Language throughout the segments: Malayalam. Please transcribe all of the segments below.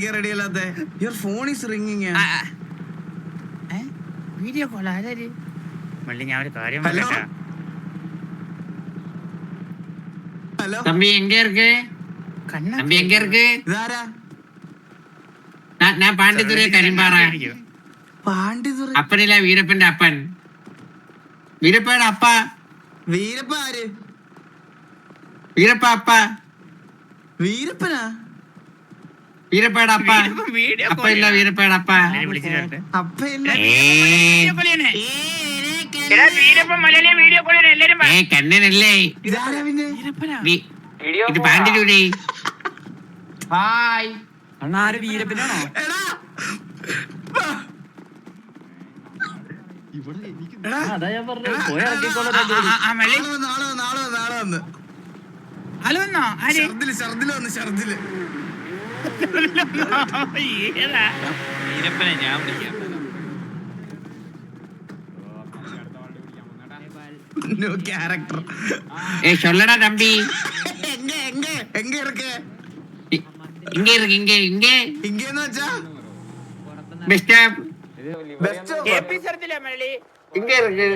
വിളിക്കാൻ റെഡി അല്ലാത്ത your phone is ringing video call ആരാര് മള്ളി ഞാൻ ഒരു കാര്യം ഹലോ? പറയട്ടാ ഹലോ தம்பி எங்க இருக்கு കണ്ണ தம்பி எங்க இருக்கு ഇതാരാ நான் நான் பாண்டித்துறை കരിമ്പാറ പാണ്ഡിതുറ അപ്പനില്ല വീരപ്പന്റെ അപ്പൻ വീരപ്പയുടെ അപ്പ വീരപ്പ ആര് വീരപ്പ അപ്പ വീരപ്പനാ വീരപ്പയുടെ അപ്പ വീഡിയോ അപ്പ ഇല്ല വീരപ്പയുടെ അപ്പ അപ്പ ഇല്ല. ഏ കണ്ണനല്ലേ? ഇത് പാണ്ടിലൂടെ. ഹായ്. ആര് വീരപ്പനാണോ? അതാ ഞാൻ പോയി ഇറക്കിക്കോളാം വന്ന് ഹലോ ആര്? ഷർദിൽ ഈരപ്പനെ ഞാൻ വിളിക്കാം நியூ கேரக்டர் ஏய் சொல்லடா தம்பி எங்க எங்க எங்க இருக்கு இங்க இருக்கு இங்க இங்க இங்க என்ன வச்சா bus stop bus stop AB சர்தில மல்லி இங்க இருக்கு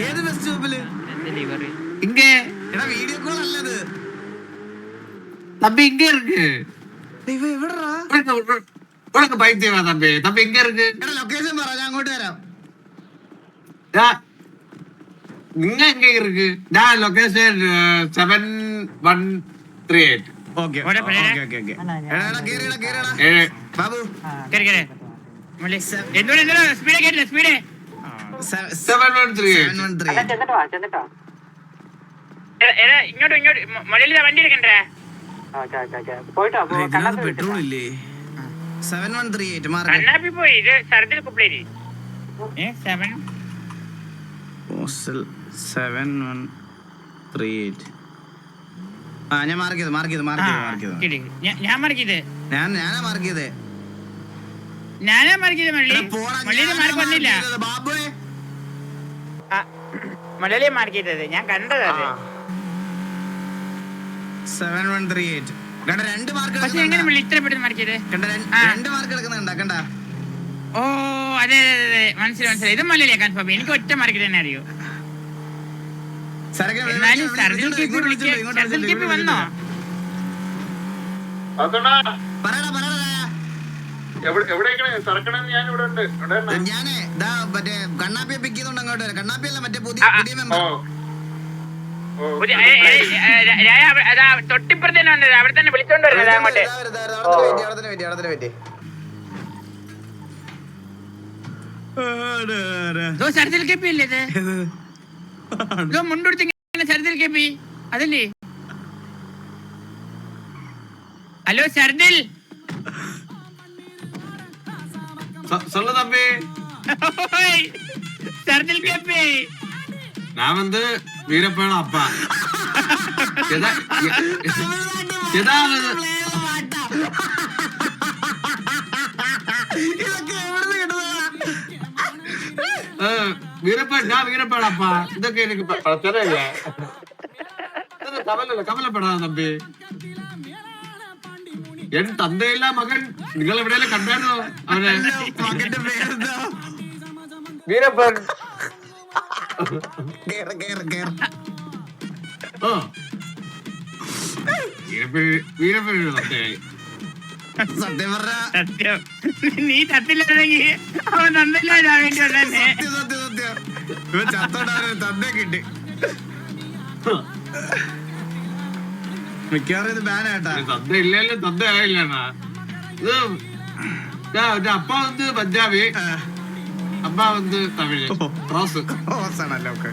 ஏது பஸ் ஸ்டாப்ல இங்க எடா வீடியோ கால் அல்லது தம்பி இங்க இருக்கு உனக்கு பைத்தியமா தம்பி தம்பி எங்க இருக்கு லொகேஷன் பரவ நான் அங்கோட்டு தராம் നിങ്ങ എങ്ങനെ ഇരിക്ക് ഞാൻ location seven one three eight ഇങ്ങോട്ട് ഇങ്ങോട്ട് മലയിൽ വണ്ടി എടുക്കണ്ടേ? ഇതിനകത്ത് പെട്രോൾ ഇല്ലേ seven one three eight mark കണ്ണാപ്പി പോയി ഇത് സർദിൽ കുപ്പിളേരി postal seven one three eight ആ ഞാൻ മാർക്ക് ചെയ്ത് മാർക്ക് ചെയ്ത് മാർക്ക് ചെയ്ത് മാർക്ക് ചെയ്ത്. ഞാൻ- ഞാൻ മറിക്കിത് ഞാൻ ഞാനാ മാർക്ക് ചെയ്തേ. ഞാനാ മറിക്കിത് മള്ളി? മള്ളിയുടെ മാർക്ക് വന്നില്ല. ബാബുവേ. മലയാളിയെ മാർക്ക് ചെയ്തത്. ഞാൻ കണ്ടത് സെവൻ വൺ ത്രീ എയ്റ്റ് കണ്ട രണ്ട് മാർക്ക് പക്ഷെ എങ്ങനെ ഇത്ര പെട്ടെന്ന് മാർക്ക് കണ്ട രണ്ട്- മാർക്ക് എടുക്കുന്നുണ്ട കണ്ട. ഓ അതെ അതെ മനസ്സിലായി മനസ്സിലായി. ഇത് മലയാളിയാ കൺഫേം എനിക്ക് ഒറ്റ മാർക്ക് തന്നെ അറിയൂ. എന്നാലും സർദിൽ കേപ്പി ഇങ്ങോട്ട് സർദിൽ കേപ്പി വന്നോ? പറയടാ പറയടാ. ഞാനേ ദാ മറ്റേ കണ്ണാപ്പിയെ പിക്ക് ചെയ്തോണ്ട് അങ്ങോട്ട് വരാം. കണ്ണാപ്പിയല്ല മറ്റേ പുതിയ. പുതിയ മെമ്പർ പുതിയ- ഏ, ഏ, ഏ, രാ- രായ അവ- അതാ തൊട്ടിപ്പുറത്ത് തന്നെ വന്നത് അവിടെ തന്നെ വിളിച്ചോണ്ട് വരുന്നത് അങ്ങോട്ട് ഇതോ സർദിൽ കേപ്പി അല്ലേ ഇത് ഇതോ മുണ്ടെടുത്ത് ഇങ്ങനെ സർദിൽ കേപ്പി അതല്ലേ ഹലോ സർദിൽ சொல்லு தம்பி ഓയ്, സർദിൽ കേപ്പി நான் வந்து வீரப்பேட அப்பா எதா- எ- ஏதாவது ഇതൊക്കെ എവിടുന്ന് കിട്ടുന്നതാ அஹ், வீரப்பன் நான் வீரப்பேட அப்பா ഇതൊക്കെ എനിക്ക് പ- പ്രശ്നമേ ഇല്ല ഇത് കവലല്ല കവലപ്പെടാതെ തമ്പി എൻ തന്തയില്ല മകൻ നിങ്ങൾ എവിടെയെങ്കിലും കണ്ടായിരുന്നോ അവനെ മകന്റെ പേരെന്താ വീരപ്പൻ ger, ger, ger. നീ തന്നെ മിക്കവാറും ഇത് ബാൻ ആയിട്ടാ. ഇല്ലല്ലോ തദ്ദ ആയില്ല ഇത് അപ്പ വന്ന് പഞ്ചാബി. അമ്മ വന്ന് തമിഴ് ക്രോസ് ക്രോസ് ആണല്ലോ ഒക്കെ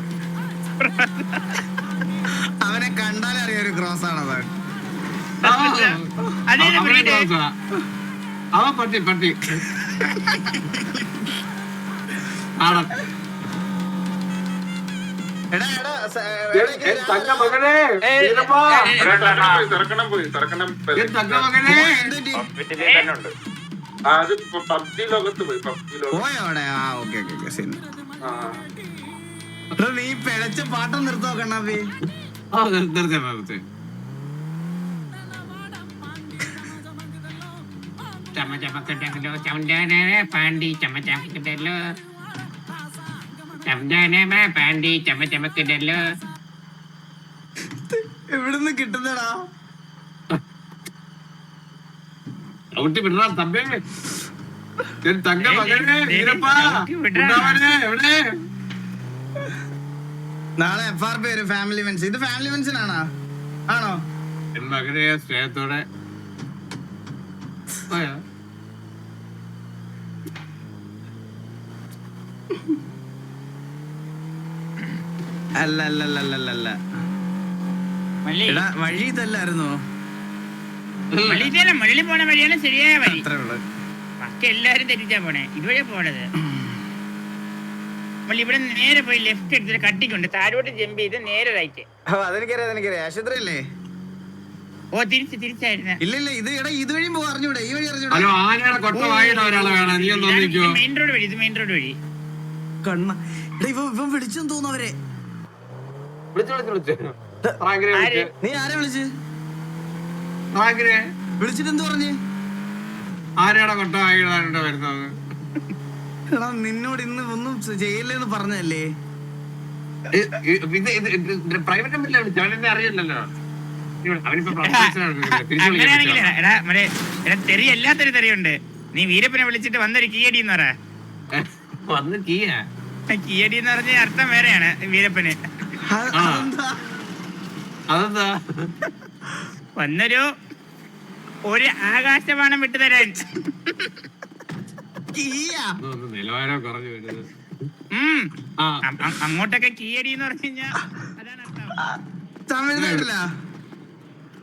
അവനെ കണ്ടാൽ അറിയൊരു ഒരു ക്രോസ് ആണത് അവൻ അതേ അവൻ breed. ക്രോസാ അവൻ പട്ടി പട്ടി തങ്ക മകനെ വീരപ്പാ. പോയി തിറക്കണം തങ്ക മകനെ എന്ത്? അത് പബ്ജി ലോകത്ത് പോയി പബ്ജി ലോകം അവിടെ? ആ ഓക്കെ ഓക്കെ ഓക്കെ ശരി. എടാ, നീ പിഴച്ച പാട്ടം നിർത്തോ കണ്ണാപ്പി ആ നിർത്തി നിർത്തി നിർത്തി ചമ്മ ചമക്കട്ടല്ലോ ചമഞ്ചാനെ പാണ്ടി ചമ്മ ചമക്കട്ടല്ലോ ചമഞ്ചാനെ പാണ്ടി എവിടുന്ന് കിട്ടുന്നടാ? ഔട്ടി വിടാ തമ്പേ തങ്ക മകനെ എവിടെ? നാളെ എഫ് ആർ പി ഒരു ഫാമിലി മെൻസ് ഇത് ഫാമിലി മെൻസിനാണോ ആണോ? എൻ മകനെ സ്നേഹത്തോടെ? അല്ല അല്ല അല്ല അല്ല അല്ല വഴി ഇതല്ലായിരുന്നോ? ഇതല്ല മള്ളി പോണ വഴിയാണ് ശരിയായ വഴി. ബാക്കി എല്ലാരും തെറ്റിച്ചാ പോണേ. ഇതുവഴിയാ പോണത്. മള്ളി ഇവിടെ നേരെ പോയി ലെഫ്റ്റ് എടുത്തിട്ട് കട്ടിക്കുണ്ട്. താഴോട്ട് ജമ്പ് ചെയ്ത് നേരെ റൈറ്റ് ഓ അതെനിക്കറിയാം അതെനിക്കറിയാം. ആശുപത്രി അല്ലേ ഓ തിരിച്ച് തിരിച്ചായിരുന്നു. ഇല്ല ഇല്ല ഇത് എടാ ഇതുവഴിയും പോ അറിഞ്ഞൂടെ? ഈ വഴി അറിഞ്ഞൂടെ? ഹലോ ആനയുടെ കൊട്ട വാങ്ങിയിട്ട് ഒരാളെ വേണം നീ ഒന്ന് മെയിൻ റോഡ് വഴി ഇത് മെയിൻ റോഡ് വഴി. കണ്ണ. എടാ ഇവ ഇവൻ വിളിച്ചെന്ന് തോന്നുന്നു അവരെ. വിളിച്ചു വിളിച്ചു? വിളിച്ച്. നീ ആരെ വിളിച്ച്? റാങ്കിനെ വിളിച്ചിട്ട് എന്ത് പറഞ്ഞു? ആനയുടെ കൊട്ട വരുന്നത്? എടാ നിന്നോട് ഇന്ന് ഒന്നും ചെയ്യില്ലെന്ന് പറഞ്ഞല്ലേ? പ്രൈവറ്റ് അറിയില്ലല്ലോ. തെറി എല്ലാത്തൊരു തെറിയുണ്ട്. നീ വീരപ്പനെ വിളിച്ചിട്ട് വന്നൊരു കീയടി എന്ന് പറ. വന്ന് കീയാ? കീയടി എന്ന് പറഞ്ഞ അർത്ഥം വേറെയാണ് വീരപ്പന്. അതെന്താ? വന്നൊരു ഒരു ആകാശവാണം വിട്ടു തരാൻ. കീയാ. ഒന്ന് നിലവാരം കുറഞ്ഞു വരുന്നത്. അങ്ങോട്ടൊക്കെ കീയടി എന്ന് പറഞ്ഞു കഴിഞ്ഞാൽ അതാണ് അർത്ഥം.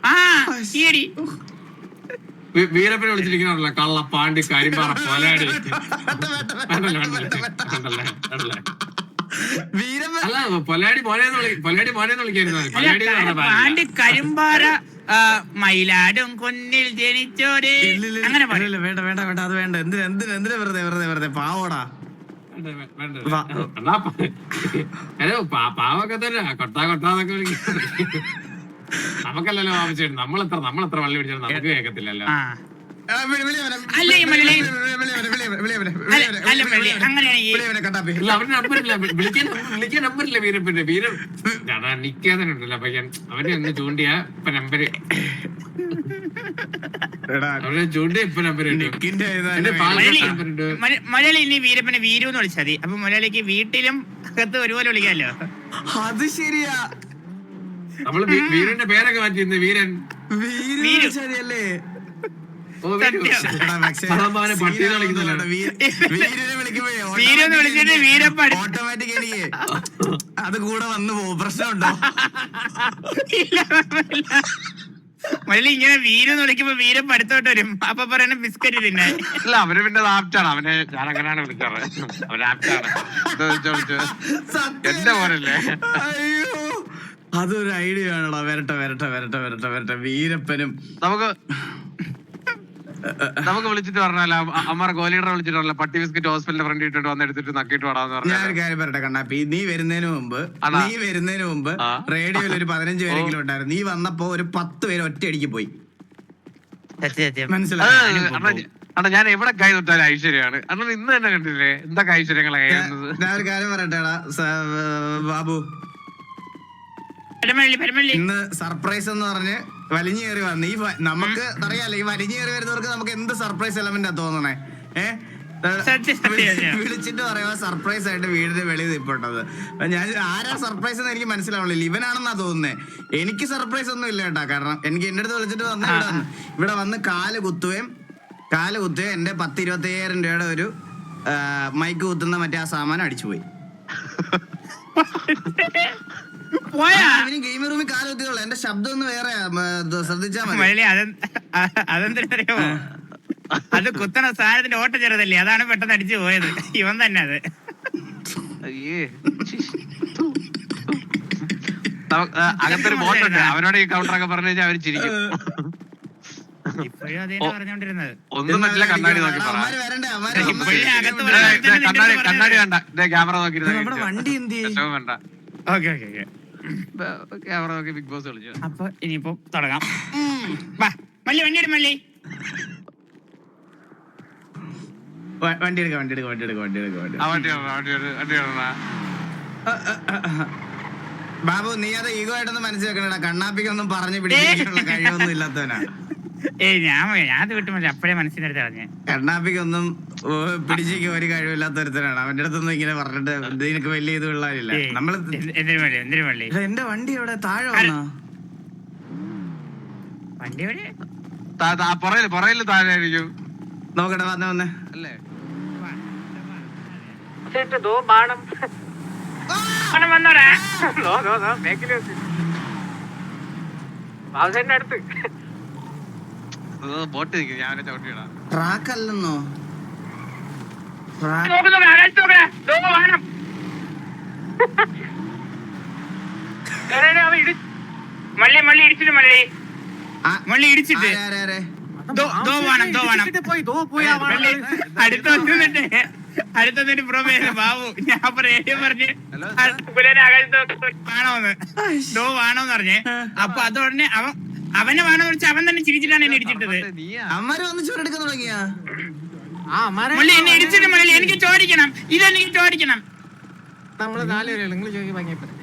ആ കീയടി. വീ- വീരപ്പനെ വിളിച്ചിരിക്കണല്ലോ കള്ള പാണ്ടി കരിമ്പാറ പോലാടി. അല്ല പൊലാടി പോലെ പൊലാടി പോലെ വിളിക്കായിരുന്നു. പാണ്ടി കരിമ്പാറ മയിലാടും കുന്നിൽ ജനിച്ചോടെ അങ്ങനെ വേണ്ട വേണ്ട വേണ്ട അത് വേണ്ട. എന്തിനാ എന്തിനാ എന്തിനാ വെറുതെ വെറുതെ വെറുതെ? പാവോടാ. പാവൊക്കെ തന്നെ. കൊട്ടാ കൊട്ടാന്നൊക്കെ വിളിക്കും. നമുക്കല്ലല്ലോ ആവശ്യം. നമ്മളെത്ര നമ്മളെത്ര വള്ളി പിടിച്ചാലും നമുക്ക് കേൾക്കത്തില്ലല്ലോ. നമ്പറില്ല വിളിക്കാൻ വീരൻ നിക്കാതെ ഉണ്ടല്ലോ പയ്യൻ അവനെ ഒന്ന് ചൂണ്ടിയാ ഇപ്പൊ നമ്പര് മലയാളി ഇനി വീരപ്പനെ വീരു എന്ന് വിളിച്ചാൽ മതി. അപ്പൊ മലയാളിക്ക് വീട്ടിലും അകത്ത് ഒരുപോലെ വിളിക്കാമല്ലോ. അത് ശരിയാ. നമ്മൾ വീരന്റെ പേരൊക്കെ മാറ്റി വീരൻ. വീരു. വീരു. ശരിയല്ലേ ഓ വീരു. സത്യം. എടാ, പക്ഷേ അതാവുമ്പോ അവനെ പട്ടീനെ വിളിക്കുന്നില്ല. എടാ, വീ- വീരിനെ വിളിക്കുമ്പോഴേ വീരു എന്ന് വിളിച്ചിട്ട് വീരപ്പടി ഓട്ടോമാറ്റിക് എനിക്ക് അത് കൂടെ വന്നു പോകും. പ്രശ്നമുണ്ടോ. മലയാളി ഇങ്ങനെ വീരെന്ന് എന്ന് വിളിക്കുമ്പോ വീരം പഠിത്തോട്ട് വരും. അപ്പൊ പറയണ ബിസ്ക്കറ്റ് തിന്നാൻ അല്ല അവന് പിന്നെ ആപ്റ്റാണ് അവനെ ഞാൻ അങ്ങനെയാണ് വിളിക്കാറ് അവൻ ആപ്റ്റാണ്. എന്റെ പോലല്ലേ അയ്യോ. അതൊരു ഐഡിയ ആണോടാ. വരട്ടെ വരട്ടെ വരട്ടെ വരട്ടെ വരട്ടെ. വീരപ്പനും നമുക്ക് നമുക്ക് വിളിച്ചിട്ട് പറഞ്ഞാലോ അമ്മ ഗോലിയുടെ വിളിച്ചിട്ട് പട്ടി ബിസ്ക്കറ്റ് ഹോസ്പിറ്റലിന്റെ ഫ്രണ്ട് ഇട്ടിട്ട് വന്ന് എടുത്തിട്ട് നക്കിട്ട് പറഞ്ഞു ഞാൻ പറഞ്ഞാൽ കാര്യം പറയട്ടെ കണ്ണാപ്പി നീ വരുന്നതിന് മുമ്പ് നീ വരുന്നതിന് മുമ്പ് റേഡിയോയിൽ ഒരു പതിനഞ്ച് പേരെങ്കിലും ഉണ്ടായിരുന്നു. നീ വന്നപ്പോ ഒരു പത്ത് പേര് ഒറ്റയടിക്ക് പോയി. സത്യം സത്യം. മനസ്സിലായി? അണ്ണാ ഞാൻ എവിടെ കൈ തൊട്ടാലും ഐശ്വര്യമാണ് അണ്ണൻ ഇന്ന് തന്നെ കണ്ടില്ലേ എന്തൊക്കെ ഐശ്വര്യങ്ങളെ ഞാൻ ഒരു കാര്യം പറയട്ടെടാ ബാബു. ഇന്ന് സർപ്രൈസ് എന്ന് പറഞ്ഞ് വലിഞ്ഞു കയറി വന്ന്. ഈ നമുക്ക് അറിയാലോ ഈ വലിഞ്ഞു കയറി വരുന്നവർക്ക് നമുക്ക് എന്ത് സർപ്രൈസ് എലമെന്റാ തോന്നണേ? ഏഹ് സത്യം. വിളിച്ചിട്ട് പറയാ സർപ്രൈസ് ആയിട്ട് വീടിന്റെ വെളിയിൽ നിൽപ്പുണ്ടത്. ഞാൻ ആരാ സർപ്രൈസ് എന്ന് എനിക്ക് മനസ്സിലാവണില്ല. ഇവനാണെന്നാ തോന്നുന്നത് എനിക്ക് സർപ്രൈസ് ഒന്നും ഇല്ല കേട്ടാ. കാരണം എനിക്ക് എന്റെ അടുത്ത് വിളിച്ചിട്ട് വന്ന ഇവിടെ വന്ന്. ഇവിടെ വന്ന് കാൽ കുത്തുകയും കാൽ കുത്തുകയും എന്റെ പത്ത് ഇരുപത്തി അയ്യായിരം രൂപയുടെ ഒരു മൈക്ക് കുത്തുന്ന മറ്റേ ആ സാമാനം അടിച്ചുപോയി. ഗെയിമിംഗ് റൂമിൽ കാൽ കുത്തിയുള്ളൂ എന്റെ ശബ്ദം ഒന്ന് വേറെ ശ്രദ്ധിച്ചാ മതി. മലയാളി അതെന്തറിയോ അത് കുത്തണ സാധനത്തിന്റെ ഓട്ടം ചെറുതല്ലേ? അതാണ് പെട്ടെന്ന് അടിച്ചു പോയത്. ഇവൻ തന്നെ അത്. അയ്യേ അകത്തൊരു ബോട്ടുണ്ട് അവനോട് ഈ കൗണ്ടർ കൗണ്ടറൊക്കെ പറഞ്ഞു കഴിഞ്ഞാൽ അവർ ചിരിക്കും. ഒന്നും പറ്റില്ല കണ്ണാടി നോക്കി പറ. കണ്ണാടി കണ്ണാടി വേണ്ട. ദേ ക്യാമറ നോക്കി നമ്മുടെ വണ്ടി എന്ത് വേണ്ട. ഓക്കെ ഓക്കെ ഓക്കെ ക്യാമറ നോക്കി ബിഗ് ബോസ് കളിച്ചു. അപ്പൊ ഇനിയിപ്പോ തുടങ്ങാം. വാ മല്ലി വണ്ടിയുടെ മല്ലി. വ- വണ്ടി എടുക്ക വണ്ടി എടുക്ക വണ്ടി എടുക്ക വണ്ടി എടുക്ക വണ്ടി ആ വണ്ടി ഇടണ, വണ്ടി വണ്ടി ഇടണ. ബാബു നീ അത് ഈഗോ ആയിട്ടൊന്നും മനസ്സിലാക്കണടാ. കണ്ണാപ്പിക്കൊന്നും പറഞ്ഞു പിടിക്കാനുള്ള കഴിവൊന്നും ഇല്ലാത്തവനാ. ഏയ് ഞാൻ ഞാൻ അത് വിട്ടു മതി. അപ്പഴേ മനസ്സിനെടുത്ത് കളഞ്ഞ് കണ്ണാപ്പിക്കൊന്നും ഓ, പിടിച്ചേക്ക് ഒരു കഴിവില്ലാത്ത ഒരുത്തനാണ്. അവന്റെ അടുത്തൊന്നും ഇങ്ങനെ പറഞ്ഞിട്ട് നിനക്ക് വലിയ ഇത് ഉള്ളതില്ല ഏയ്, നമ്മൾ എന്തിനു എന്തിനു എന്റെ വണ്ടി എവിടെ? താഴെ വന്നോ? വണ്ടി എവിടെ? പുറകിൽ പുറകിൽ താഴെ ആയിരിക്കും നോക്കട്ടെ വന്നേ വന്നേ. അല്ലേ? പണം വന്നോടാ. ബോട്ട് നിൽക്കും ഞാൻ അവനെ ചവിട്ടിയിടാം ട്രാക്ക് അല്ലെന്നോ മള്ളി മള്ളി ഇടിച്ചിട്ട് മള്ളി മള്ളി ഇടിച്ചിട്ട് ആരെ, ആരെ, ആരെ? ദോ ദോ വേണം പോയി ദോ പോയി വാണം അടുത്ത ബാബു ഞാൻ പറഞ്ഞു പറഞ്ഞ് പുലേനെ ആകാശത്ത് നോക്കി വേണോന്ന് ദോ വേണോന്ന് പറഞ്ഞ് അപ്പൊ അതോടനെ അവൻ അവനെ വേണം വെച്ച് അവൻ തന്നെ ചിരിച്ചിട്ടാണ് എന്നെ ഇടിച്ചിട്ടത് നീയാ ഒന്ന് വന്ന് ചോറെടുക്കാൻ തുടങ്ങിയാ അമ്മാരെ മുള്ളി എന്നെ ഇടിച്ചിട്ട് മുള്ളി എനിക്ക് ചോദിക്കണം ഇതെനിക്ക് ചോദിക്കണം നമ്മൾ നാല് പേര് നിങ്ങൾ ചോദിക്കാൻ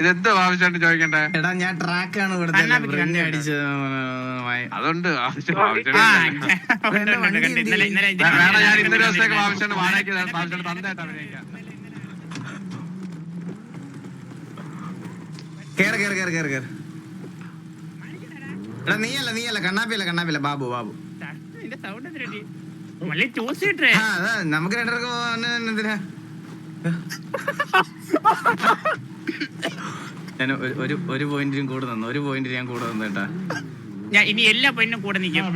ഇതെന്താ ആവശ്യമായിട്ട് ചോദിക്കണ്ടേ എടാ ഞാൻ ട്രാക്കാണ് ഇവിടുത്തെ കണ്ണാപ്പിക്ക് ബ്രിങ് കണ്ണു അടിച്ച് അതുണ്ട് വേണം ഞാൻ ദിവസത്തേക്ക് ആവശ്യമുണ്ട് വാടകയ്ക്ക് ആവശ്യമുണ്ട് തന്നേട്ടാ അഭിനയിക്കാം കേറ് കേറ് കേറ് കേറ് കേറ് എടാ നീയല്ല നീയല്ല. കണ്ണാപ്പിയല്ല കണ്ണാപ്പിയല്ല. ബാബു ബാബു. നമുക്ക് രണ്ടർക്ക് പോവാൻ എന്തിനാ? ഞാൻ ഒരു- ഒരു പോയിന്റിനും കൂടെ തന്നു ഒരു പോയിന്റ് ഞാൻ കൂടെ തന്നു കേട്ടാ. ഞാൻ ഇനി എല്ലാ പെണ്ണും കൂടെ നിൽക്കും. ഞാൻ-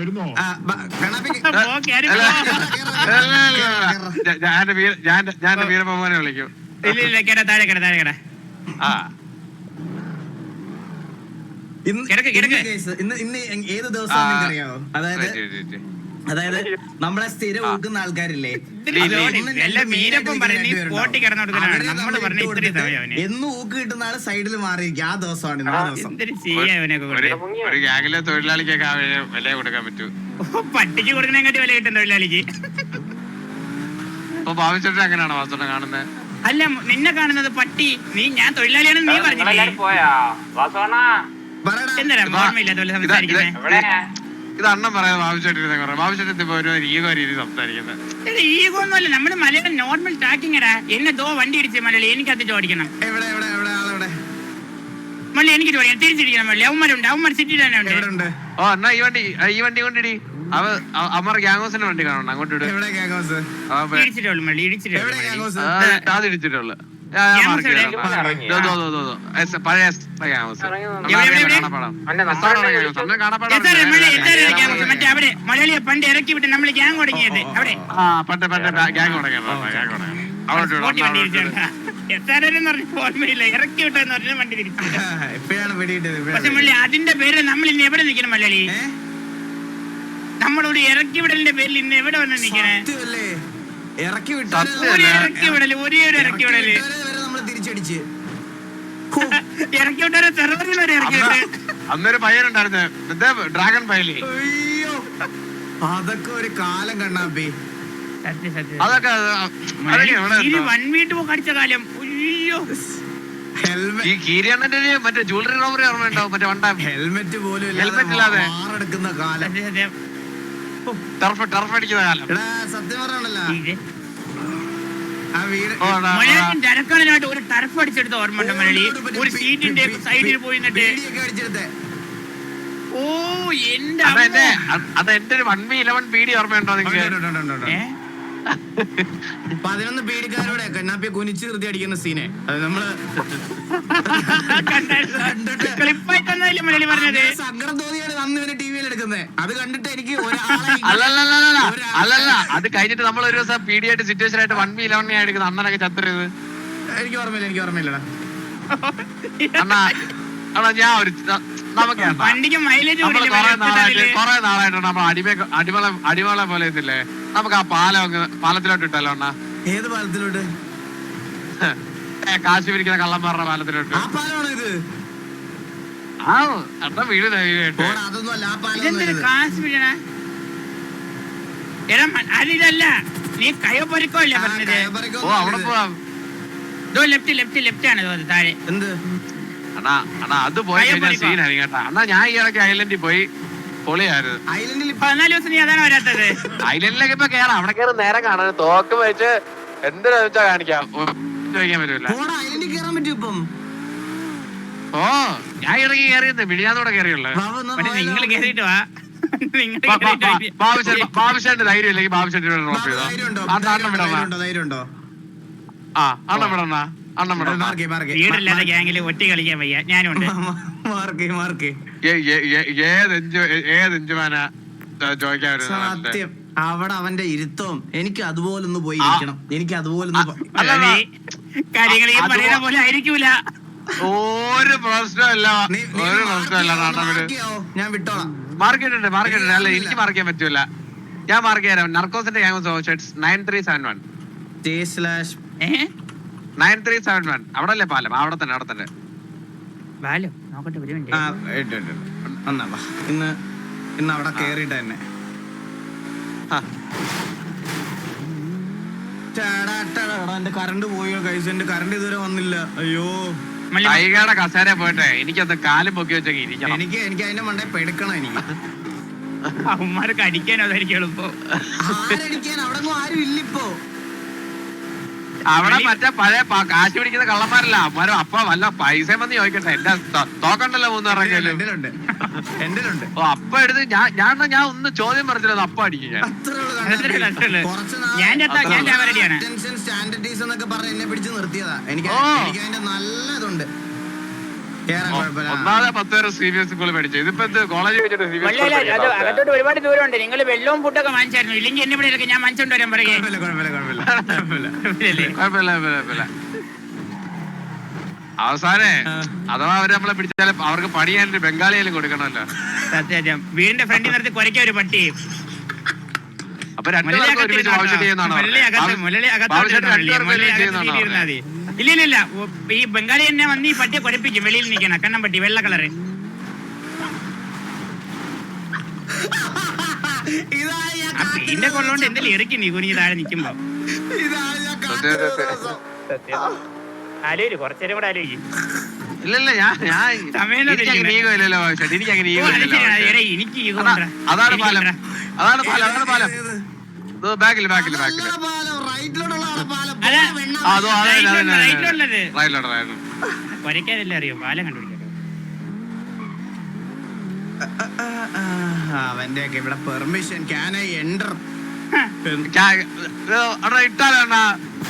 ഞാൻ ഞാൻ ഞാൻ എന്റെ വീരപ്പമ്മനെ വിളിക്കും. ഇല്ല ഇല്ല കേടാ താഴെ കേടാ താഴെ കേടാ ആ. ഇന്ന്. ഇന്ന് ഇന്ന് ഇന്ന് ഏത് ദിവസം അറിയാമോ അതായത്. അതായത് നമ്മളെ സ്ഥിരം ഊക്കുന്ന ആൾക്കാരില്ലേ. എന്നും ഊക്ക് കിട്ടുന്ന ആൾ സൈഡിൽ മാറിയിരിക്കും ആ ദിവസമാണ് ആ ദിവസം. ഒരു കൊണ്ട് ഒരു ഗ്യാങ്ങിലെ തൊഴിലാളിക്കൊക്കെ വില- കൊടുക്കാൻ പറ്റൂ. പട്ടിക്ക് കൊടുക്കണേക്കാട്ടി വില കിട്ടും തൊഴിലാളിക്ക്. ഭാവിച്ചിട്ട് കാണുന്നത് അല്ല നിന്നെ കാണുന്നത് പട്ടി. നീ ഞാൻ തൊഴിലാളിയാണെന്ന് നീ പറഞ്ഞില്ലേ? പോയാ? ഇത് അണ്ണൻ പറയാൻ ഭാവിച്ചിട്ടിരുന്ന പറയാം ഭാവിച്ചിട്ട് ഇപ്പൊ ഒരു ഈഗോ രീതി സംസാരിക്കുന്നത് ഈഗോ ഒന്നുമല്ല നമ്മൾ മലയാളം നോർമൽ ടാക്കിംഗ് എടാ. എന്നെ ദോ വണ്ടി ഇടിച്ച് മലയാളി എനിക്കത് ചോദിക്കണം എവിടെ എവിടെ എവിടെ ആളെവിടെ മള്ളി എനിക്ക് ചോദിക്കണം തിരിച്ചിരിക്കണം മള്ളി അവന്മാരുണ്ട് അവന്മാർ സിറ്റിയിൽ തന്നെ ഉണ്ട്. എവിടെ ഉണ്ട്? ഓ എന്നാ ഈ വണ്ടി ഈ വണ്ടി കൊണ്ടിടി അവ അമ്മാർ അമർ ഗ്യാങ്സിന്റെ വണ്ടി കാണണം. അങ്ങോട്ട് ഇട്. എവിടെ ഗാംഗോസ് ആ, പെ- ഇടിച്ചിട്ടുള്ളൂ മള്ളി ഇടിച്ചിട്ടുള്ളൂ എവിടെ ഗാംഗോസ് ആ, അത് ഇടിച്ചിട്ടുള്ളൂ പഴയ മറ്റേ അവിടെ മലയാളിയെ പണ്ട് ഇറക്കി വിട്ട് നമ്മൾ ഗ്യാങ് തുടങ്ങിയത് അവിടെ. പണ്ട് പണ്ട് ഗ്യാങ് തുടങ്ങിയത് അതിന്റെ പേര് നമ്മൾ ഇന്ന് എവിടെ നിൽക്കണം മലയാളി നമ്മളോട് ഇറക്കി വിടലിന്റെ പേരിൽ ഇന്ന് എവിടെ വന്ന് നിൽക്കണേ? ഇറക്കി. ഒരു ഇറക്കി വിടൽ ഒരേ ഒരു ഇറക്കി വിടൽ. വരെ നമ്മൾ തിരിച്ചടിച്ച്. ഇറക്കി വിട്ടാരെ സെർവറിൽ വരെ ഇറക്കി വിട്ട്. അന്നൊരു പയ്യനുണ്ടായിരുന്നു ഇത് ഡ്രാഗൺ പയലി അയ്യോ. അതൊക്കെ ഒരു കാലം കണ്ണാപ്പി സത്യം സത്യം. അതൊക്കെ വൺ വീട്ട് കാലം. അയ്യോ. ഹെൽമെറ്റ് ഈ കീരിയണ്ണന്റെ മറ്റേ ജ്വല്ലറി റോബറി മറ്റേ വണ്ട ഹെൽമെറ്റ് പോലും ഹെൽമെറ്റ് ഇല്ലാതെ. കാലം. ടർഫ് ടർഫ് അടിക്കുന്ന കാലം എടാ സത്യം പറഞ്ഞല്ലോ ആ വീട് മലയാളം ഒരു ടർഫ് അടിച്ചെടുത്ത ഓർമ്മ ഉണ്ട് മലയാളി? ഒരു സീറ്റിന്റെ സൈഡിൽ പോയി ഓ എന്റെ അത് അത് അത് ഒരു one B eleven P D ഓർമ്മയുണ്ടോ നിങ്ങൾ നിങ്ങൾക്ക് പതിനൊന്ന് പേടിക്കാരോടെ കണ്ണാപ്പിയെ കുനിച്ച് നിർത്തി അടിക്കുന്ന സീനെ. അത് നമ്മൾ സങ്കടം തോന്നിയാണ് അന്ന് ഇവർ ടി വിയിൽ എടുക്കുന്നത്. അത് കണ്ടിട്ട് എനിക്ക് അല്ലല്ല അത് കഴിഞ്ഞിട്ട് നമ്മൾ ഒരു ദിവസം പി ഡി ആയിട്ട് സിറ്റുവേഷൻ ആയിട്ട് വൺ ബി ഇലവനെ എടുക്കുന്നത് അണ്ണനൊക്കെ ചത്തരുത് എനിക്ക് ഓർമ്മയില്ല എനിക്ക് ഓർമ്മയില്ലടാ. അണ്ണാ അണ്ണാ ഞാൻ ഒരു നമുക്ക് വണ്ടിക്ക് മൈലേജ് നമ്മൾ കുറെ നാളായിട്ട് കുറെ നാളായിട്ട് നമ്മൾ അടിമ അടിമള അടിമളെ പോലെ ഇന്നില്ലേ നമുക്ക് ആ പാലം അങ്ങ് പാലത്തിലോട്ട് ഇട്ടല്ലോ അണ്ണാ. ഏത് പാലത്തിലോട്ട്? കാശ് പിരിക്കുന്ന കള്ളന്മാരുടെ പാലത്തിലോട്ട്. ആ പാലമാണോ ഇത്? ആ അണ്ണ വീട് ധൈര്യമായിട്ട് ഓടാ അതൊന്നും അല്ല ആ പാലം ഇതെന്തൊരു കാശ് വീഴണ എടാ മ- അതിതല്ല നീ പൊരിക്കോല്ലേ പറഞ്ഞത്? ഓ അവിടെ പോവാം. ഇതോ ലെഫ്റ്റ് ലെഫ്റ്റ് ലെഫ്റ്റ് ആണ് താഴെ. എന്ത്? അണ്ണാ അണ്ണാ അത് പോയി കഴിഞ്ഞാൽ. കേട്ടാ. അണ്ണാ ഞാൻ ഈ ഇടയ്ക്ക് ഐലൻഡിൽ പോയി. പൊളിയായിരുന്നു. ഐലൻഡിൽ പതിനാല് ദിവസം നീ അതാണ് വരാത്തത്. ഐലൻഡിലൊക്കെ ഇപ്പൊ കേറാം. അവിടെ കയറി നേരെ കാണാൻ തോക്ക് വെച്ച് എന്തിനാ വെച്ചാ കാണിക്കാം. ചോദിക്കാൻ പറ്റൂല. പോടാ ഐലൻഡിൽ കേറാൻ പറ്റും ഇപ്പം. ഓ ഞാൻ ഇടയ്ക്ക് കയറിയത് മിഴിയാന്നൂടെ കയറിയുള്ളു മറ്റേ പോയാലോ? നിങ്ങൾ കേറിയിട്ട് വാ. ധൈര്യം ഇല്ലെങ്കിൽ ഡ്രോപ്പ് ബാബു, ധൈര്യമുണ്ടോ? ചെയ്തോ അണ്ണ അണ്ണ വിടണ ധൈര്യമുണ്ടോ? ധൈര്യമുണ്ടോ? ആ അണ്ണ വിടണ അണ്ണ. വിടണ ഗ്യാങ്ങിൽ ഒറ്റ കളിക്കാൻ വയ്യ. ഞാനുണ്ട്. മാ- മാ- സത്യം. അവിടെ അവന്റെ ഇരുത്തവും. എനിക്ക് അതുപോലൊന്ന് പോയി ഇരിക്കണം. എനിക്ക് അതുപോലൊന്ന് പോ- അല്ല, നീ കാര്യങ്ങൾ ഈ പറയുന്ന പോലെ ആയിരിക്കൂല. ഒരു പ്രശ്നമല്ല. പ്രശ്നമല്ല ഒന്ന്? ഞാൻ വിട്ടോളാം. മാർക്കറ്റ് ഉണ്ട് മാർക്കറ്റ് ഉണ്ട് അല്ല എനിക്ക് മാർക്ക് ചെയ്യാൻ പറ്റൂല. ഞാൻ മാർക്ക് ചെയ്യാം. നർക്കോസിന്റെ gang nine three seven one. Nine three seven one. അവിടെ അല്ലേ പാലം? അവിടെ തന്നെ അവിടെ തന്നെ. ബാലോ നോക്കട്ടെ ഒരു ആ മിനിറ്റ് ഇട്ട് ഇട്ട് ഇട്ട്. എന്നാ വാ. ഇന്ന് ഇന്ന് അവിടെ കേറിയിട്ട് തന്നെ. ആ. ടാടാ, ടാടാ, എന്റെ കറണ്ട് പോയോ കൈസ് എന്റെ കറണ്ട് ഇതുവരെ വന്നില്ല. അയ്യോ. കസേര പോട്ടെ എനിക്കത് കാലും പൊക്കി വെച്ചൊക്കെ ഇരിക്കണം. എനിക്ക് എനിക്ക് അതിന്റെ മണ്ടേ പെടുക്കണം എനിക്ക്. അവന്മാർക്ക് അടിക്കാനോ അതായിരിക്കും എളുപ്പം. ആരടിക്കാൻ? അവിടെ ആരും ഇല്ലിപ്പോ. അവിടെ മറ്റേ പഴയ കാശ് പിടിക്കുന്ന കള്ളന്മാരല്ല. അമ്മാരും അപ്പ വല്ല പൈസ വന്ന് ചോദിക്കട്ടെ. എന്റെ തോക്കണ്ടല്ലോ മൂന്ന് പറഞ്ഞാലും ഓ അപ്പ എടുത്ത് ഞാൻ ഞാൻ ഞാൻ ഒന്ന് ചോദ്യം പറഞ്ഞില്ല അപ്പ അടിക്കും ഞാൻ. സ്റ്റാൻഡർഡീസ് എന്നൊക്കെ പറഞ്ഞ് എന്നെ പിടിച്ച് നിർത്തിയതാ. എനിക്ക് ഓ. എനിക്ക് അതിന്റെ നല്ല ഇതുണ്ട്. കേറാൻ കുഴപ്പമില്ല ഒന്നാമതെ പത്ത് വരെ സി ബി എസ് സ്കൂളിൽ പഠിച്ചു ഇതിപ്പോ എന്ത് കോളേജ് വെച്ചിട്ട് സി ബി എസ് അകത്തോട്ട് ഒരുപാട് ദൂരമുണ്ട്. നിങ്ങൾ വെള്ളവും ഫുഡൊക്കെ വാങ്ങിച്ചായിരുന്നു. ഇല്ലെങ്കിൽ എന്നെ ഇവിടെ ഞാൻ വാങ്ങിച്ചോണ്ട് വരാൻ പറയേ കുഴപ്പമില്ല കുഴപ്പമില്ല കുഴപ്പമില്ല. കുഴപ്പമില്ല. കുഴപ്പമില്ല കുഴപ്പമില്ല കുഴപ്പമില്ല. അവസാനേ അഥവാ അവർ നമ്മളെ പിടിച്ചാൽ അവർക്ക് പണിയായിട്ട് ബംഗാളിയാലും കൊടുക്കണമല്ലോ. സത്യം. വീടിന്റെ ഫ്രണ്ടിൽ നിർത്തി കുരയ്ക്ക ഒരു പട്ടി. അപ്പൊ രണ്ടുപേർക്കും ഒരുമിച്ച് ഭവിഷ്യത്ത് ചെയ്യുന്നതാണോ മുരളി ഒരുമിച്ച് അകത്ത് ചെയ്യുന്നതാണോ ഇല്ല ഇല്ല ഇല്ല ഈ ബംഗാളി എന്നെ വന്ന് ഈ പട്ടിയെ കുഴപ്പിക്കും വെളിയിൽ നിൽക്കണ കണ്ണം പട്ടി വെള്ള കളറ്. പെയിന്റെ കൊള്ളോണ്ട് എന്തെങ്കിലും എറിക്കും നീ കുനിഞ്ഞ് താഴെ നിൽക്കുമ്പോ. ദിവസം. കുറച്ചേരം കൂടെ ആലോചിക്കും. ഞാൻ ഞാൻ സമയം എനിക്ക് അങ്ങനെ ഇരിക്കുന്നെ. ഈഗോ ഇല്ലല്ലോ ഭവിഷ്യത്ത് എനിക്ക് ഈഗോ. അതാണ് പാലം. അതാണ് പാലം അതാണ് പാലം? ബാക്കിൽ ബാക്കിൽ ബാക്കിൽ അതാ. റൈറ്റിലുള്ളത്. റൈറ്റിലോട്ട് അറിയോ? പാലം കണ്ടുപിടിക്കാം ആ, അവന്റെയൊക്കെ ഇവിടെ പെർമിഷൻ ക്യാൻ ഐ എന്റർ അവിടെ ഇട്ടാലോ അണ്ണാ?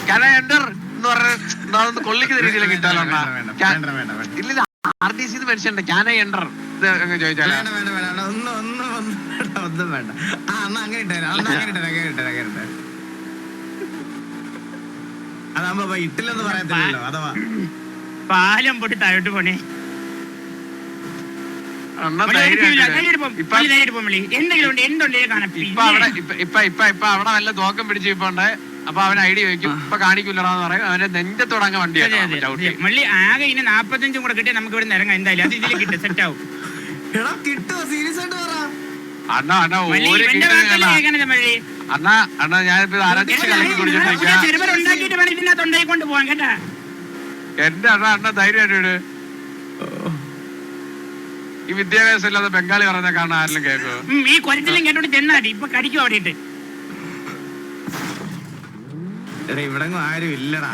Can I എന്ന് പറഞ്ഞ് കൊള്ളിക്കുന്ന രീതിയിലേക്ക് ഇട്ടാലോ വേണ്ട വേണ്ട വേണ്ട ഇല്ല R T C mention can I enter ഇത് ചോദിച്ചാലോ? വേണ്ട വേണ്ട വേണ്ട വേണ്ട. ഒന്നും ഒന്നും ഒന്നും വേണ്ട. ആ അങ്ങനെ ഇട്ടേരാ അങ്ങനെ ഇട്ടേരാ അങ്ങനെ ഇട്ടേരാ അങ്ങനെ ഇട്ടേരാ. അതാകുമ്പോ ഇട്ടില്ലെന്ന് പറയത്തില്ലല്ലോ അഥവാ. പാലം പൊട്ടി താഴോട്ട് പോണേ. അവിടെ വല്ല തോക്കം പിടിച്ച് ഇപ്പൊ ഉണ്ട്. അപ്പൊ അവൻ ഐഡി ചോദിക്കും ഇപ്പൊ കാണിക്കൂലെന്ന് പറയും. അവന്റെ നെഞ്ചത്തോടങ്ങ് വണ്ടി. മള്ളി ആകെ ഇനി നാപ്പത്തഞ്ചും കൂടെ കിട്ടിയാൽ നമുക്ക് ഇവിടെ ഇറങ്ങാം. എന്തായാലും അത് ഇതിൽ കിട്ടും സെറ്റ് ആവും. എടാ കിട്ടുമോ സീരിയസ് ആയിട്ട് പറ. അണ്ണാ അണ്ണാ മള്ളി അണ്ണാ. അണ്ണാ ഞാനിപ്പോ ആരാധിച്ച് കലക്കി കേട്ടാ? എന്റെ അണ്ണാ അണ്ണ ധൈര്യമായിട്ട് ഈ വിദ്യാഭ്യാസം ഇല്ലാതെ ബംഗാളി പറഞ്ഞ കാണാൻ ആരെങ്കിലും കേൾക്കോ ഈ കൊരത്തിലും കേട്ടോണ്ട് ചെന്നാ മതി. ഇപ്പൊ കടിക്കും അവിടെ ഇവിടെ ആരും ഇല്ലടാ.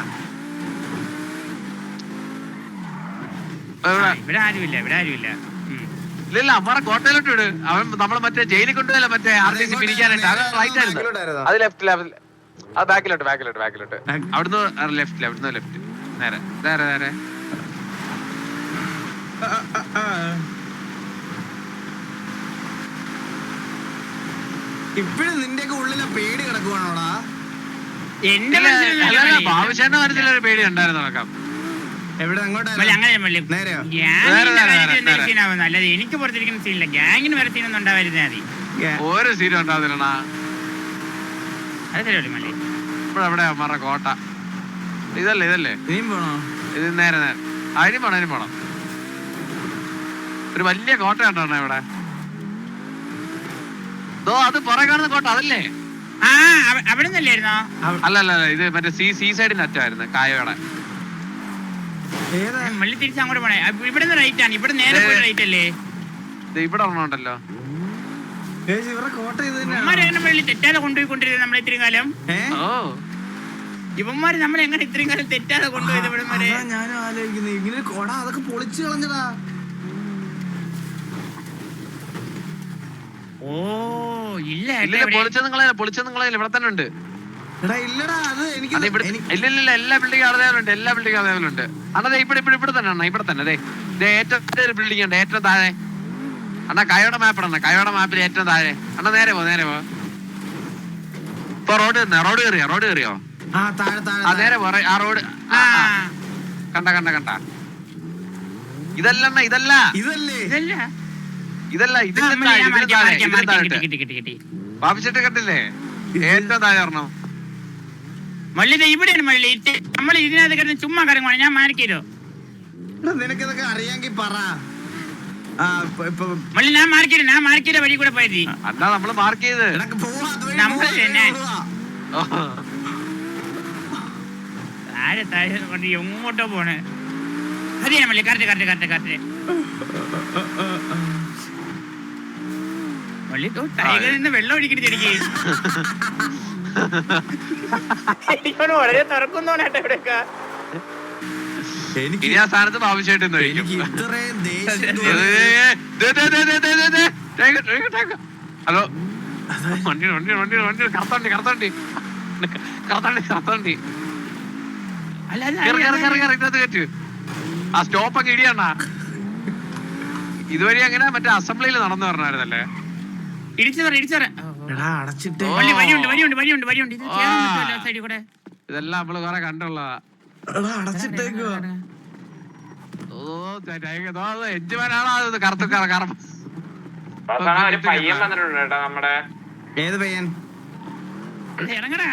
ഇവിടെ ആരുമില്ല ഇവിടെ ആരുമില്ല. ഉം. ഇല്ല അവരെ കോട്ടയിലോട്ട് വിട്. അവൻ നമ്മളെ മറ്റേ ജയിലിൽ കൊണ്ടുപോയല്ലേ മറ്റേ ആർ ടി സി പിരിക്കാനായിട്ട്. അത് റൈറ്റ് ആയിരുന്നു. അത് ലെഫ്റ്റ് ലെവൽ അത് ബാക്കിലോട്ട് ബാക്കിലോട്ട് ബാക്കിലോട്ട്. അവിടുന്ന് ലെഫ്റ്റ് അവിടുന്ന് ലെഫ്റ്റ് നേരെ നേരെ നേരെ. ഇപ്പഴും നിന്റെയൊക്കെ ഉള്ളിലെ പേടി കിടക്കുവാണോടാ? എന്റെ. ബാബുശേന്റെ മനസ്സിലൊരു പേടി ഉണ്ടായിരുന്നു നടക്കാം എവിടെ? എനിക്ക് പുറത്തിരിക്കുന്ന സീനില്ല. ഗ്യാങ്ങിന് വരെ സീനൊന്നും ഉണ്ടാവരുന്നേ മതി. ഓരോ സീനും ഇവിടെ എവിടെ കോട്ട? ഇതല്ലേ ഇതല്ലേ? ഇത് നേരെ നേരെ. അതിനും പോണം അതിനും പോണം. ഒരു വലിയ കോട്ട കണ്ടാണ് ഇവിടെ. അത് പുറകെ കാണുന്ന കോട്ട അതല്ലേ? അവിടെ അല്ല ഇത് മറ്റേ സീ സൈഡിന് അറ്റായിരുന്നു അറ്റമായിരുന്നു കായയുടെ ഏതാ മള്ളി തിരിച്ച് അങ്ങോട്ട് പോണേ. ഇവിടെ നിന്ന് റൈറ്റ് ആണ്. ഇവിടെ നേരെ പോയി റൈറ്റ് അല്ലേ? ഇവിടെ ഉണ്ടല്ലോ. തെറ്റാതെ കൊണ്ടുപോയി കൊണ്ടിരുന്നത് നമ്മളെ ഇത്രയും കാലം? ഓ. ഇവന്മാര് നമ്മളെ എങ്ങനെ ഇത്രയും കാലം തെറ്റാതെ കൊണ്ടുപോയത് ഇവിടെ വരെ? അതാ ഞാനും ആലോചിക്കുന്നത് ഇങ്ങനെ കൊട അതൊക്കെ പൊളിച്ചു കളഞ്ഞടാ ഓ ഇല്ല പൊളിച്ചത് നിങ്ങളെ പൊളിച്ചത് ഇവിടെ തന്നെ ഉണ്ട്. എടാ ഇല്ലടാ അത് എനിക്ക് അത് ഇവിടെ എനിക്ക് ഇല്ല ഇല്ല ഇല്ല എല്ലാ ബിൽഡിംഗ് അതേപോലുണ്ട് എല്ലാ ബിൽഡിംഗ് അതേലുണ്ട് അണ്ണാ ദേ ഇവിടെ ഇവിടെ ഇവിടെ തന്നെ അണ്ണാ ഇവിടെ തന്നെ അതെ ഇത് ഏറ്റവും ഒരു ബിൽഡിംഗ് ഉണ്ട് ഏറ്റവും താഴെ. അണ്ണാ കയോടെ മാപ്പ് അണ്ണാ കയോടെ മാപ്പിൽ ഏറ്റവും താഴെ. അണ്ണാ നേരെ പോ നേരെ പോ. ഇപ്പൊ റോഡ് തന്നെ റോഡ് കയറിയോ റോഡ് കയറിയോ? ആ താഴെ താഴെ ആ നേരെ പോ ആ റോഡ് ആ കണ്ട കണ്ട കണ്ട. ഇതല്ല. അണ്ണാ ഇതല്ല? ഇതല്ല. ഇതല്ല ഇതിന്റെ താഴെ ഇതിന്റെ താഴെ കണ്ടില്ലേ? ഏറ്റവും താഴെ ഒരെണ്ണം മള്ളി ദേ ഇവിടെയാണ് മള്ളി. നമ്മൾ ഇതിനകത്ത് കിടന്ന് ചുമ്മാ കറങ്ങുവാണ്. ഞാൻ മാറിക്കരോ എടാ നിനക്കിതൊക്കെ അറിയാമെങ്കിൽ പറ. മള്ളി ഞാൻ മാറിക്കരോ ഞാൻ മാറിക്കരോ വഴി കൂടെ പോയത്? അതാ നമ്മൾ മാർക്ക് ചെയ്ത്. നമ്മൾ തന്നെ. താഴെ താഴെ കൊണ്ട് എങ്ങോട്ടോ പോണ്? ശരിയാ മള്ളി. Correct correct correct correct. മള്ളി ടൈഗറിൽ നിന്ന് വെള്ളം ഒഴിക്കരുത് എനിക്ക് വളരെ തുറക്കുന്നോണേട്ടോ ഇവിടെയൊക്കെ. ഇനി ആ സ്ഥാനത്ത്. ഹലോ? വണ്ടി വണ്ടി വണ്ടി വണ്ടി. കറത്തണ്ടി കറത്തണ്ടി കറത്തണ്ടി കറത്തണ്ടി ആ സ്റ്റോപ്പ് അങ്ങ് ഇടിയണ്ണ. ഇതുവഴി അങ്ങനെ മറ്റേ അസംബ്ലിയിൽ നടന്നു പറഞ്ഞായിരുന്നല്ലേ? ഇടിച്ചു തരാം ഇടിച്ചു പറ എടാ അടച്ചിട്ട്. ഇതെല്ലാം നമ്മൾ കുറെ കണ്ടുള്ളതാ. എടാ അടച്ചിട്ടേക്കുവാ. ഓ എഞ്ചുമാനാണോ അത്? കറുത്ത കറ കറ. അവസാനം ഒരു പയ്യൻ വന്നിട്ടുണ്ട് കേട്ടോ നമ്മുടെ ഏത് പയ്യൻ? ഇറങ്ങടാ